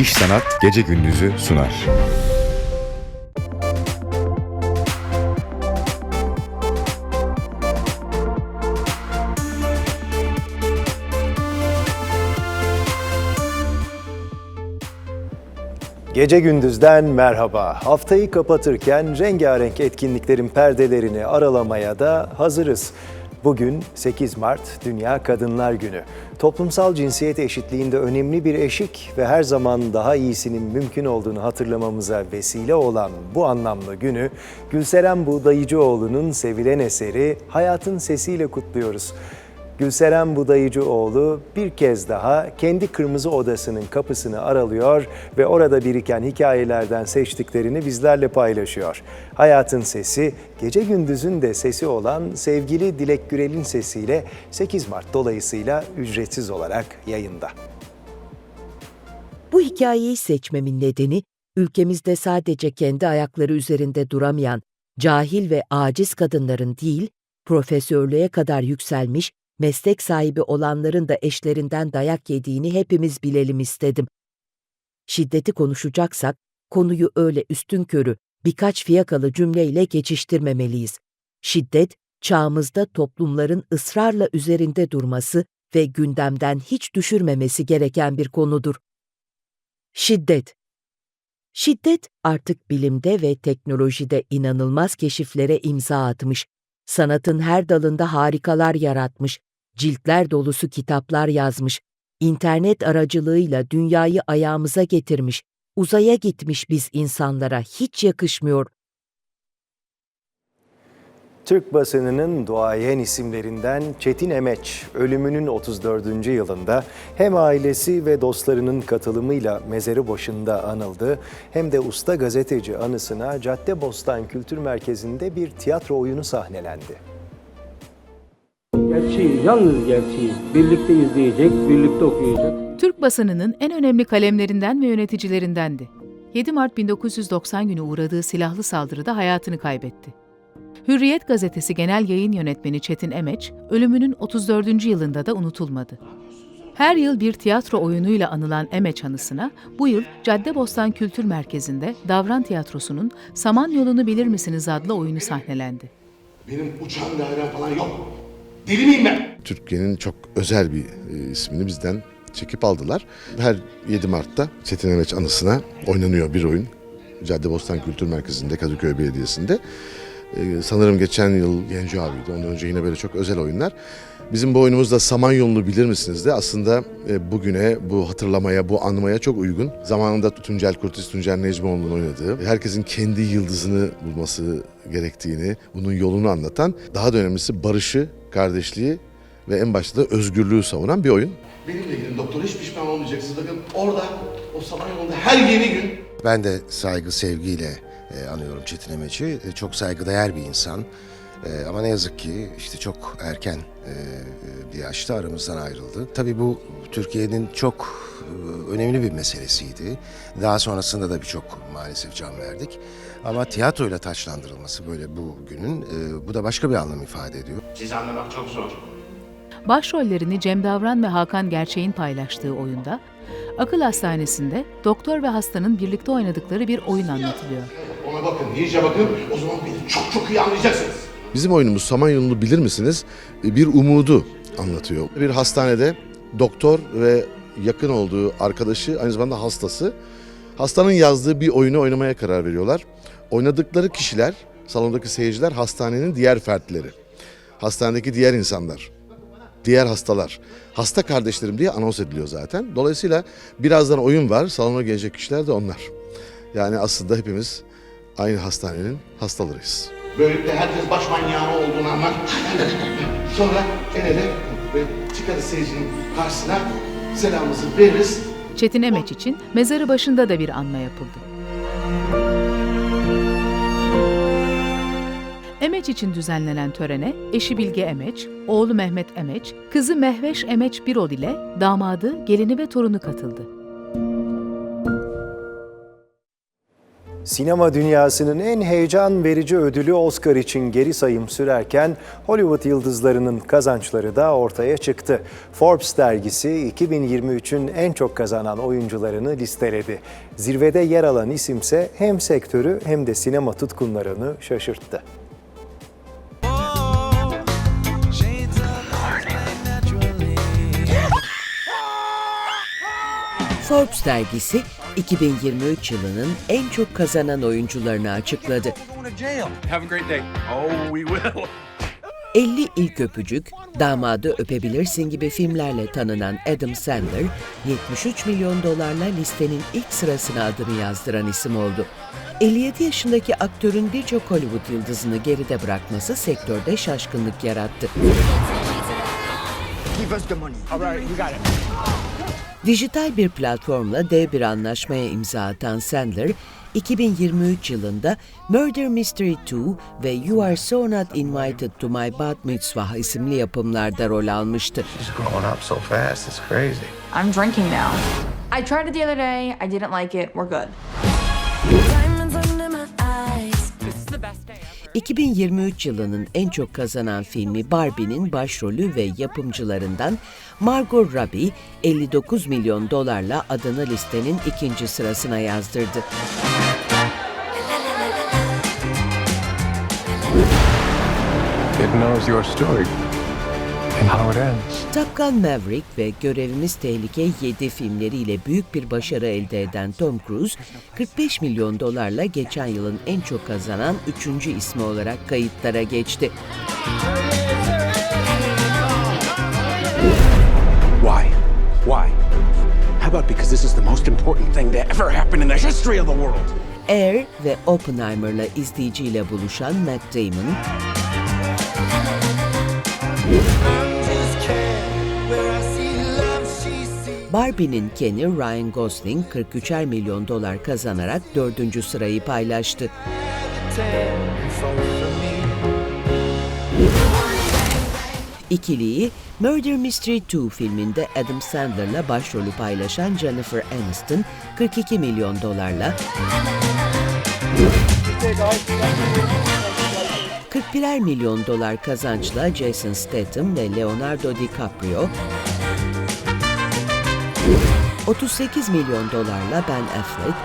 İş Sanat Gece Gündüz'ü sunar. Gece gündüzden merhaba. Haftayı kapatırken rengarenk etkinliklerin perdelerini aralamaya da hazırız. Bugün 8 Mart Dünya Kadınlar Günü. Toplumsal cinsiyet eşitliğinde önemli bir eşik ve her zaman daha iyisinin mümkün olduğunu hatırlamamıza vesile olan bu anlamlı günü Gülseren Buğdayıcıoğlu'nun sevilen eseri Hayatın Sesiyle kutluyoruz. Gülseren Budayıcıoğlu bir kez daha kendi kırmızı odasının kapısını aralıyor ve orada biriken hikayelerden seçtiklerini bizlerle paylaşıyor. Hayatın sesi, gece gündüzün de sesi olan sevgili Dilek Gürel'in sesiyle 8 Mart dolayısıyla ücretsiz olarak yayında. Bu hikayeyi seçmemin nedeni, ülkemizde sadece kendi ayakları üzerinde duramayan, cahil ve aciz kadınların değil, profesörlüğe kadar yükselmiş, meslek sahibi olanların da eşlerinden dayak yediğini hepimiz bilelim istedim. Şiddeti konuşacaksak, konuyu öyle üstün körü, birkaç fiyakalı cümleyle geçiştirmemeliyiz. Şiddet, çağımızda toplumların ısrarla üzerinde durması ve gündemden hiç düşürmemesi gereken bir konudur. Şiddet Şiddet artık bilimde ve teknolojide inanılmaz keşiflere imza atmış, sanatın her dalında harikalar yaratmış, ciltler dolusu kitaplar yazmış, internet aracılığıyla dünyayı ayağımıza getirmiş, uzaya gitmiş biz insanlara hiç yakışmıyor. Türk basınının duayen isimlerinden Çetin Emeç, ölümünün 34. yılında hem ailesi ve dostlarının katılımıyla mezarı başında anıldı, hem de usta gazeteci anısına Caddebostan Kültür Merkezi'nde bir tiyatro oyunu sahnelendi. Gerçeği, yalnız gerçeği birlikte izleyecek, birlikte okuyacak. Türk basınının en önemli kalemlerinden ve yöneticilerindendi. 7 Mart 1990 günü uğradığı silahlı saldırıda hayatını kaybetti. Hürriyet gazetesi genel yayın yönetmeni Çetin Emeç, ölümünün 34. yılında da unutulmadı. Her yıl bir tiyatro oyunuyla anılan Emeç anısına bu yıl Caddebostan Kültür Merkezi'nde Davran Tiyatrosu'nun Saman Yolunu Bilir Misiniz adlı oyunu sahnelendi. Benim uçağım dairem falan yok. Deli miyim ben? Türkiye'nin çok özel bir e, ismini bizden çekip aldılar. Her 7 Mart'ta Çetin Emeç anısına oynanıyor bir oyun. Caddebostan Kültür Merkezi'nde, Kadıköy Belediyesi'nde. E, sanırım geçen yıl Genco abiydi. Ondan önce yine böyle çok özel oyunlar. Bizim bu oyunumuzda Samanyolu'nu bilir misiniz de aslında e, bugüne, bu hatırlamaya, bu anmaya çok uygun. Zamanında Tuncel Kurtiz, Tuncel Necmoğlu'nun oynadığı, herkesin kendi yıldızını bulması gerektiğini, bunun yolunu anlatan, daha da önemlisi barışı, kardeşliği ve en başta da özgürlüğü savunan bir oyun. Benimle gidin doktor hiç pişman olmayacaksınız. Bakın orada o Samanyolu'nda her yeni gün Ben de saygı sevgiyle e, anıyorum Çetin Emeç'i. E, çok saygıdeğer bir insan. E, ama ne yazık ki işte çok erken e, e, bir yaşta aramızdan ayrıldı. Tabii bu Türkiye'nin çok e, önemli bir meselesiydi. Daha sonrasında da birçok maalesef can verdik. Ama tiyatroyla taçlandırılması böyle bu günün e, bu da başka bir anlam ifade ediyor. sizi anlamak çok zor. Başrollerini Cem Davran ve Hakan Gerçek'in paylaştığı oyunda, akıl hastanesinde doktor ve hastanın birlikte oynadıkları bir oyun anlatılıyor. Ona bakın, iyice bakın. O zaman beni çok çok iyi anlayacaksınız. Bizim oyunumuz Samanyolu'nu bilir misiniz? E, Bir umudu anlatıyor. Bir hastanede doktor ve yakın olduğu arkadaşı aynı zamanda hastası hastanın yazdığı bir oyunu oynamaya karar veriyorlar. Oynadıkları kişiler, salondaki seyirciler hastanenin diğer fertleri. Hastanedeki diğer insanlar, diğer hastalar. Hasta kardeşlerim diye anons ediliyor zaten. Dolayısıyla birazdan oyun var. Salona gelecek kişiler de onlar. Yani aslında hepimiz aynı hastanenin hastalarıyız. Böylelikle herkes baş manyağına olduğunu anlar. Sonra el ele çıkarız seyircinin karşısına selamımızı veririz. Çetin Emeç için mezarı başında da bir anma yapıldı. Emeç için düzenlenen törene eşi Bilge Emeç, oğlu Mehmet Emeç, kızı Mehveş Emeç Birol ile damadı, gelini ve torunu katıldı. Sinema dünyasının en heyecan verici ödülü Oscar için geri sayım sürerken Hollywood yıldızlarının kazançları da ortaya çıktı. Forbes dergisi 2023'ün en çok kazanan oyuncularını listeledi. Zirvede yer alan isimse hem sektörü hem de sinema tutkunlarını şaşırttı. Forbes dergisi 2023 yılının en çok kazanan oyuncularını açıkladı. Have a great day. Oh, we will. 50 ilk öpücük, damadı öpebilirsin gibi filmlerle tanınan Adam Sandler, 73 milyon dolarla listenin ilk sırasına adını yazdıran isim oldu. 57 yaşındaki aktörün birçok Hollywood yıldızını geride bırakması sektörde şaşkınlık yarattı. Dijital bir platformla dev bir anlaşmaya imza atan Sandler, 2023 yılında Murder Mystery 2 ve You Are So Not Invited to My Bat Mitzvah isimli yapımlarda rol almıştı. so fast. It's crazy. I'm drinking now. I tried it the other day. I didn't like it. We're good. 2023 yılının en çok kazanan filmi Barbie'nin başrolü ve yapımcılarından Margot Robbie 59 milyon dolarla adını listenin ikinci sırasına yazdırdı. It knows your story how it ends. Top Gun Maverick ve Görevimiz Tehlike 7 filmleriyle büyük bir başarı elde eden Tom Cruise, 45 milyon dolarla geçen yılın en çok kazanan 3. ismi olarak kayıtlara geçti. Why? Why? How about because this is the most important thing to ever happen in the history of the world? Air ve Oppenheimer'la izleyiciyle buluşan Matt Damon, Barbie'nin Ken'i Ryan Gosling 43'er milyon dolar kazanarak dördüncü sırayı paylaştı. İkiliyi Murder Mystery 2 filminde Adam Sandler'la başrolü paylaşan Jennifer Aniston 42 milyon dolarla 41'er milyon dolar kazançla Jason Statham ve Leonardo DiCaprio 38 milyon dolarla Ben Affleck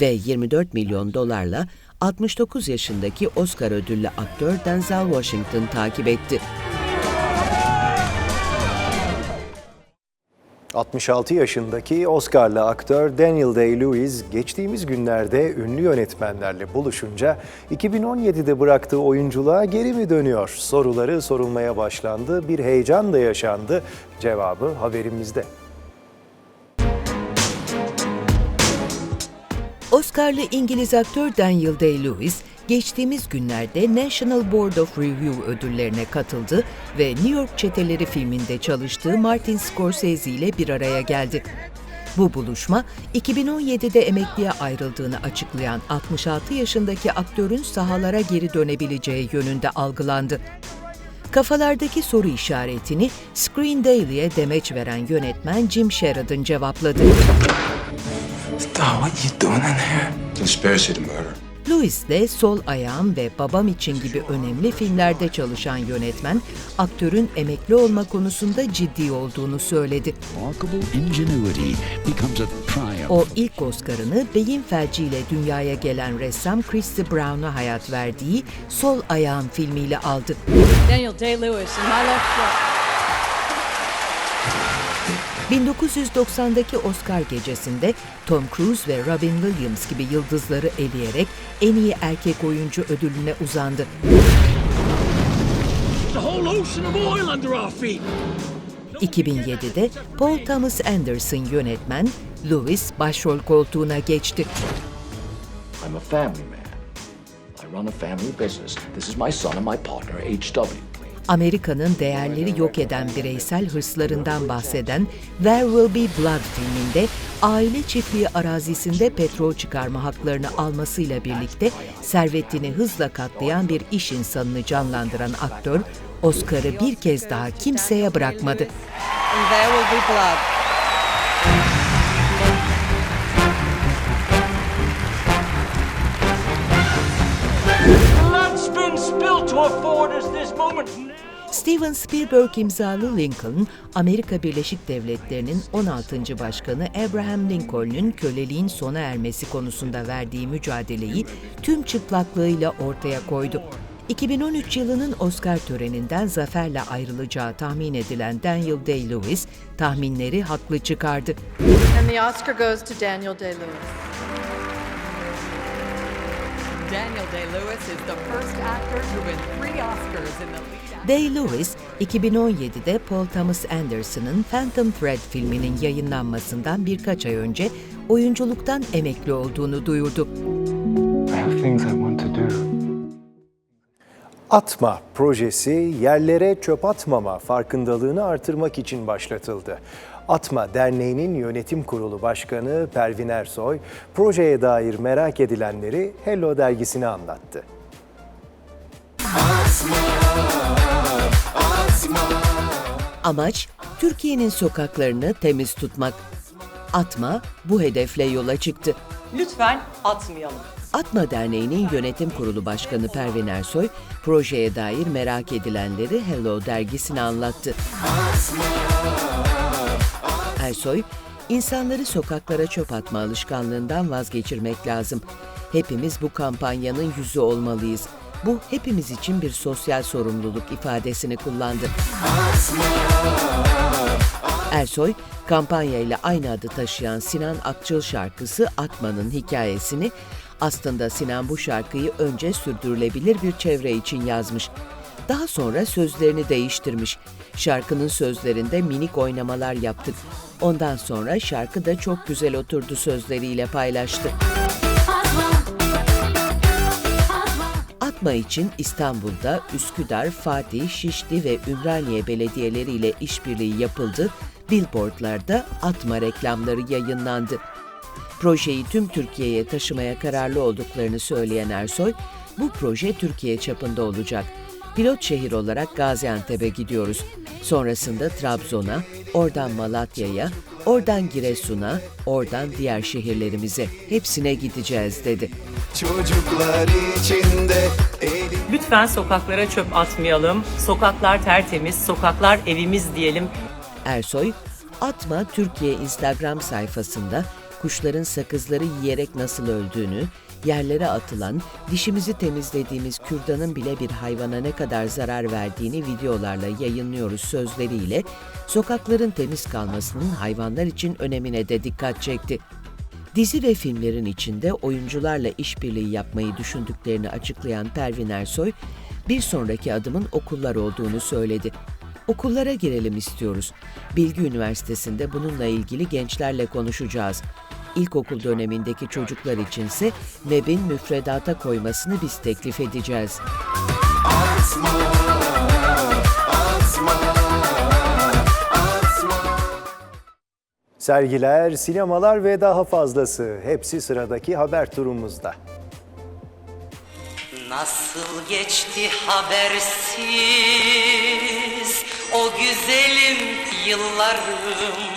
ve 24 milyon dolarla 69 yaşındaki Oscar ödüllü aktör Denzel Washington takip etti. 66 yaşındaki Oscar'lı aktör Daniel Day-Lewis geçtiğimiz günlerde ünlü yönetmenlerle buluşunca 2017'de bıraktığı oyunculuğa geri mi dönüyor soruları sorulmaya başlandı. Bir heyecan da yaşandı. Cevabı haberimizde. Oscar'lı İngiliz aktör Daniel Day-Lewis, geçtiğimiz günlerde National Board of Review ödüllerine katıldı ve New York Çeteleri filminde çalıştığı Martin Scorsese ile bir araya geldi. Bu buluşma, 2017'de emekliye ayrıldığını açıklayan 66 yaşındaki aktörün sahalara geri dönebileceği yönünde algılandı. Kafalardaki soru işaretini Screen Daily'e demeç veren yönetmen Jim Sheridan cevapladı. Stop, what you doing in here? Conspiracy to murder. Louis'le Sol Ayağım ve Babam için gibi önemli filmlerde çalışan yönetmen, aktörün emekli olma konusunda ciddi olduğunu söyledi. O ilk Oscar'ını beyin felciyle dünyaya gelen ressam Christy Brown'a hayat verdiği Sol Ayağım filmiyle aldı. Daniel Day-Lewis in my left foot. 1990'daki Oscar gecesinde Tom Cruise ve Robin Williams gibi yıldızları eleyerek en iyi erkek oyuncu ödülüne uzandı. The whole ocean of oil under our feet. 2007'de Paul Thomas Anderson yönetmen, Lewis başrol koltuğuna geçti. I'm a family man. I run a family business. This is my son and my partner, H.W. Amerika'nın değerleri yok eden bireysel hırslarından bahseden There Will Be Blood filminde aile çiftliği arazisinde petrol çıkarma haklarını almasıyla birlikte servetini hızla katlayan bir iş insanını canlandıran aktör, Oscar'ı bir kez daha kimseye bırakmadı. There will be blood. Steven Spielberg imzalı Lincoln, Amerika Birleşik Devletleri'nin 16. Başkanı Abraham Lincoln'un köleliğin sona ermesi konusunda verdiği mücadeleyi tüm çıplaklığıyla ortaya koydu. 2013 yılının Oscar töreninden zaferle ayrılacağı tahmin edilen Daniel Day-Lewis tahminleri haklı çıkardı. And the Oscar goes to Daniel Day-Lewis. Day-Lewis, 2017'de Paul Thomas Anderson'ın Phantom Thread filminin yayınlanmasından birkaç ay önce oyunculuktan emekli olduğunu duyurdu. I have things I want to do. Atma projesi yerlere çöp atmama farkındalığını artırmak için başlatıldı. Atma Derneği'nin yönetim kurulu başkanı Pervin Ersoy, projeye dair merak edilenleri Hello dergisine anlattı. Amaç, Türkiye'nin sokaklarını temiz tutmak. Atma bu hedefle yola çıktı. Lütfen atmayalım. Atma Derneği'nin yönetim kurulu başkanı Pervin Ersoy, projeye dair merak edilenleri Hello dergisine anlattı. Ersoy, insanları sokaklara çöp atma alışkanlığından vazgeçirmek lazım. Hepimiz bu kampanyanın yüzü olmalıyız. Bu hepimiz için bir sosyal sorumluluk ifadesini kullandı. Ersoy, kampanya ile aynı adı taşıyan Sinan Akçıl şarkısı Atma'nın hikayesini aslında Sinan bu şarkıyı önce sürdürülebilir bir çevre için yazmış. Daha sonra sözlerini değiştirmiş. Şarkının sözlerinde minik oynamalar yaptık. Ondan sonra şarkı da çok güzel oturdu sözleriyle paylaştı. Atma için İstanbul'da Üsküdar, Fatih, Şişli ve Ümraniye belediyeleriyle işbirliği yapıldı. Billboardlarda Atma reklamları yayınlandı. Projeyi tüm Türkiye'ye taşımaya kararlı olduklarını söyleyen Ersoy, bu proje Türkiye çapında olacak. Pilot şehir olarak Gaziantep'e gidiyoruz. Sonrasında Trabzon'a, oradan Malatya'ya, oradan Giresun'a, oradan diğer şehirlerimize, hepsine gideceğiz dedi. Çocuklar içinde Lütfen sokaklara çöp atmayalım. Sokaklar tertemiz, sokaklar evimiz diyelim. Ersoy, Atma Türkiye Instagram sayfasında kuşların sakızları yiyerek nasıl öldüğünü, yerlere atılan, dişimizi temizlediğimiz kürdanın bile bir hayvana ne kadar zarar verdiğini videolarla yayınlıyoruz sözleriyle sokakların temiz kalmasının hayvanlar için önemine de dikkat çekti. Dizi ve filmlerin içinde oyuncularla işbirliği yapmayı düşündüklerini açıklayan Pervin Ersoy, bir sonraki adımın okullar olduğunu söyledi. Okullara girelim istiyoruz. Bilgi Üniversitesi'nde bununla ilgili gençlerle konuşacağız. İlkokul dönemindeki çocuklar içinse MEB'in müfredata koymasını biz teklif edeceğiz. Sergiler, sinemalar ve daha fazlası hepsi sıradaki haber turumuzda. Nasıl geçti habersiz o güzelim yıllarım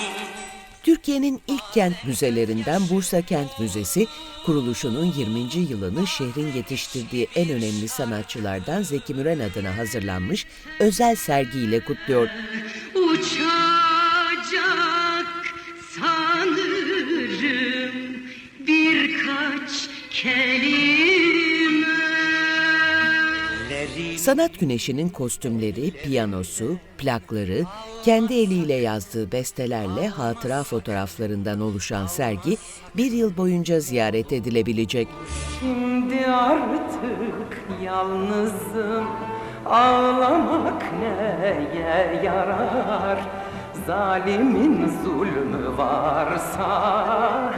Türkiye'nin ilk kent müzelerinden Bursa Kent Müzesi, kuruluşunun 20. yılını şehrin yetiştirdiği en önemli sanatçılardan Zeki Müren adına hazırlanmış özel sergiyle kutluyor. Uçacak sanırım birkaç kelime Sanat Güneşi'nin kostümleri, piyanosu, plakları, kendi eliyle yazdığı bestelerle hatıra fotoğraflarından oluşan sergi bir yıl boyunca ziyaret edilebilecek. Şimdi artık yalnızım. Ağlamak neye yarar? Zalimin zulmü varsa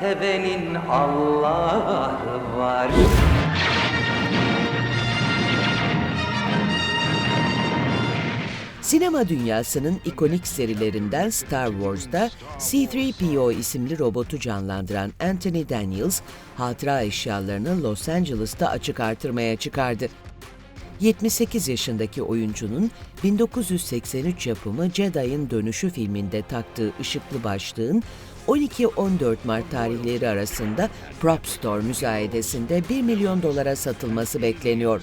Sevenin Allah'ı var Sinema dünyasının ikonik serilerinden Star Wars'da C-3PO isimli robotu canlandıran Anthony Daniels, hatıra eşyalarını Los Angeles'ta açık artırmaya çıkardı. 78 yaşındaki oyuncunun 1983 yapımı Jedi'ın Dönüşü filminde taktığı ışıklı başlığın 12-14 Mart tarihleri arasında Prop Store müzayedesinde 1 milyon dolara satılması bekleniyor.